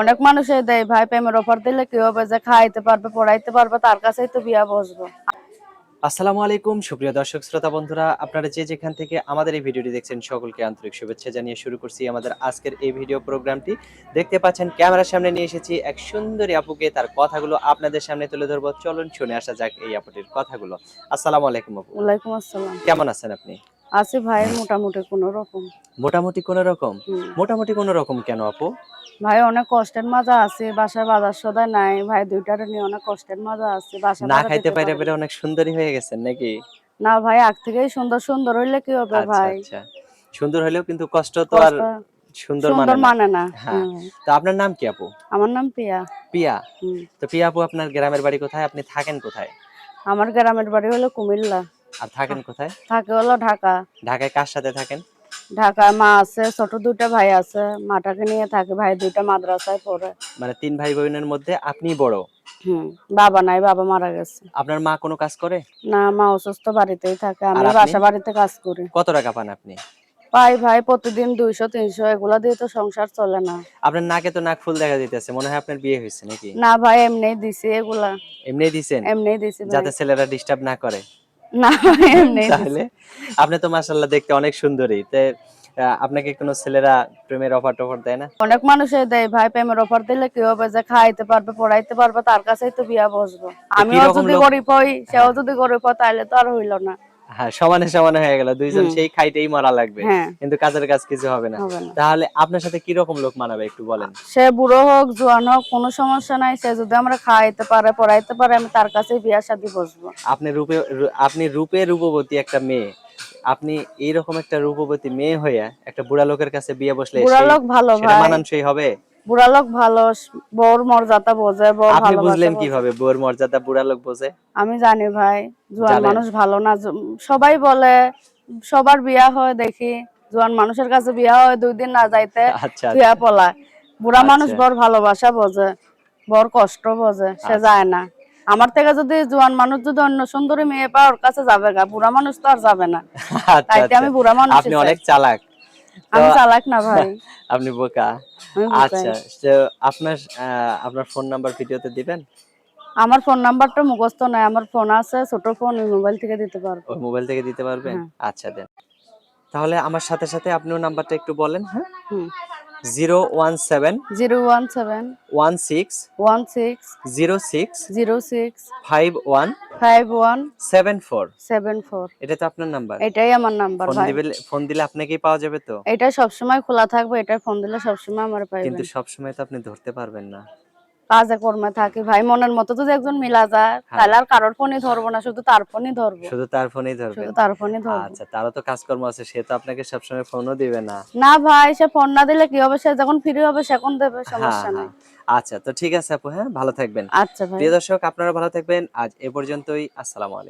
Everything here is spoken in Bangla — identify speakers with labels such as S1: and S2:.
S1: অনেক মানুষই দেয় ভাই প্রেমের অফার দিলে কি হবে? যে খাইতে পারবে পড়াইতে পারবে তার কাছেই তো বিয়া বসবো।
S2: আসসালামু আলাইকুম সুপ্রিয় দর্শক শ্রোতা বন্ধুরা আপনারা যে যেখান থেকে আমাদের এই ভিডিওটি দেখছেন সকলকে আন্তরিক শুভেচ্ছা জানিয়ে শুরু করছি আমাদের আজকের এই ভিডিও প্রোগ্রামটি। দেখতে পাচ্ছেন ক্যামেরার সামনে নিয়ে এসেছি এক সুন্দরী আপুকে তার কথাগুলো আপনাদের সামনে তুলে ধরবো। চলুন শুনে আসা যাক এই আপুটির কথাগুলো। আসসালামু আলাইকুম আপু।
S1: ওয়ালাইকুম আসসালাম।
S2: কেমন আছেন আপনি?
S1: আছি ভাই মোটামুটি কোন রকম।
S2: মোটামুটি কোন রকম? মোটামুটি কোন রকম কেন আপু?
S1: ভাই অনেক কষ্টের মাঝে আছে বাসায় বাজার সদায় নাই। ভাই দুইটারে নিয়ে অনেক কষ্টের মাঝে আছে বাসা
S2: না খাইতে
S1: দিতে
S2: পারে। অনেক সুন্দরী হয়ে গেছেন নাকি?
S1: না। ভাই আগ থেকেই সুন্দর সুন্দর হইলে কি হবে
S2: আচ্ছা
S1: ভাই?
S2: আচ্ছা। সুন্দর হলেও কিন্তু কষ্ট তো আর সুন্দর
S1: সুন্দর
S2: মানে না।
S1: মানে
S2: হ্যাঁ। তো আপনার নাম কি আপু?
S1: আমার নাম পিয়া।
S2: পিয়া? তো পিয়া আপু আপনার গ্রামের বাড়ি কোথায়? আপনি থাকেন কোথায়?
S1: আমার গ্রামের বাড়ি হলো কুমিল্লা।
S2: আর থাকেন কোথায়?
S1: থাকে হলো ঢাকা।
S2: ঢাকায় কার সাথে থাকেন?
S1: ঢাকায় মা আছে ছোট দুইটা ভাই আছে মাটাকে নিয়ে থাকে ভাই দুইটা মাদ্রাসায় পড়ে।
S2: মানে তিন ভাই বোনের মধ্যে আপনি বড়?
S1: হুম বাবা নাই বাবা মারা গেছে।
S2: আপনার মা কোনো কাজ করে?
S1: না মা অসুস্থ বাড়িতেই থাকে আমি বাসা বাড়িতে কাজ করি।
S2: কত টাকা পান আপনি?
S1: পাই ভাই প্রতিদিন দুইশো তিনশো এগুলা দিয়ে তো সংসার চলে না।
S2: আপনার নাকে তো নাক ফুল দেখা দিতেছে মনে হয় আপনার বিয়ে হয়েছে নাকি?
S1: না ভাই এমনি দিছি এগুলা।
S2: এমনি দিছেন?
S1: এমনি দিছি
S2: যাতে ছেলেরা ডিস্টার্ব না করে।
S1: না এমনি
S2: তাহলে আপনি তো মাশাল্লাহ দেখতে অনেক সুন্দরী। তে আপনাকে কোনো ছেলেরা প্রেমের অফার টফার দেয় না?
S1: অনেক মানুষই দেয় ভাই প্রেমের অফার দিলে কি হবে যে খাইতে পারবে পড়াইতে পারবে তার কাছেই তো বিয়া বসবো। আমিও যদি গরিব হই সেও যদি গরিব হয় তাহলে তো আর হইল না।
S2: হ্যাঁ সমানে সমানে হয়ে গেল দুইজন। সেই খাইতেই মরা লাগবে
S1: হ্যাঁ।
S2: কিন্তু কাজের কাজ কিছু হবে না। তাহলে আপনার সাথে কি রকম লোক মানাবে একটু বলেন?
S1: সে বুড়ো হোক জোয়ান হোক কোনো সমস্যা নাই সে যদি আমরা খাইতে পারে পড়াইতে পারে আমি তার কাছেই বিয়া শাদী বসবো।
S2: আপনি রূপে আপনি রূপে রূপবতী একটা মেয়ে আপনি এইরকম একটা রূপবতী মেয়ে হয়ে একটা বুড়া লোকের কাছে বিয়ে বসলে
S1: বুড়া লোক ভালো
S2: মানানসই হবে?
S1: বুড়া লোক ভালো বউর মর্যাদা বোঝে বউ
S2: আপনি বুঝলেন কীভাবে বউর মর্যাদা বুড়া লোক বোঝে?
S1: আমি জানি ভাই জোয়ান মানুষ ভালো না সবাই বলে সবার বিয়া হয় দেখি জোয়ান মানুষের কাছে বিয়া হয় দুই দিন না যাইতে
S2: আচ্ছা
S1: বিয়া পলায় বুড়া মানুষ
S2: আচ্ছা।
S1: বর ভালোবাসা বোঝে বর কষ্ট বোঝে সে
S2: আচ্ছা।
S1: যায় না। আমার থেকে যদি জোয়ান মানুষ যদি অন্য সুন্দরী মেয়ে পায় ওর কাছে যাবে গা বুড়া মানুষ তো আর যাবে না।
S2: আচ্ছা
S1: তাইতে আমি
S2: আচ্ছা।
S1: বুড়া মানুষ
S2: আপনি অনেক চালাক।
S1: আমি চালাক না ভাই।
S2: আপনি বোকা। আচ্ছা তো আপনার আপনার ফোন নাম্বার ভিডিওতে দিবেন?
S1: আমার ফোন নাম্বারটা মুখস্থ নাই আমার ফোন আছে ছোট ফোন ওই মোবাইল থেকে দিতে পারব।
S2: ওই মোবাইল থেকে দিতে পারবেন?
S1: হ্যাঁ।
S2: আচ্ছা দেন। তাহলে আমার সাথে সাথে আপনিও নাম্বারটা একটু বলেন হ্যাঁ? Zero one seven
S1: zero one seven
S2: one six
S1: one six
S2: zero six
S1: zero six
S2: five one
S1: five one
S2: seven four
S1: seven four
S2: এটা তো আপনার নাম্বার?
S1: এটাই আমার নাম্বার
S2: ফোন দিলে আপনাকেই পাওয়া যাবে তো?
S1: এটা সবসময় খোলা থাকবে এটা ফোন দিলে সবসময় আমার পাইবেন।
S2: কিন্তু সব সময় তো আপনি ধরতে পারবেন না।
S1: কাজে কর্মে থাকি। ভাই মনের মতো যদি একজন মিলা যায়
S2: হ্যাঁ।
S1: তাহলে আর কারোর ফোনই ধরবো না শুধু তার ফোনই ধরবো।
S2: শুধু তার ফোনই ধরবো
S1: শুধু তার ফোনই ধরবো।
S2: আচ্ছা তারও তো কাজকর্ম আছে সে তো আপনাকে সবসময় ফোনও দিবে না।
S1: না ভাই সে ফোন না দিলে কি হবে? সে যখন ফ্রি হবে সেখন দেবে
S2: হ্যাঁ
S1: সমস্যা নেই।
S2: হ্যাঁ আচ্ছা তো ঠিক আছে আপু হ্যাঁ ভালো থাকবেন।
S1: আচ্ছা ভাই।
S2: প্রিয় দর্শক আপনারা ভালো থাকবেন। আজ এ পর্যন্তই আসসালামু আলাইকুম।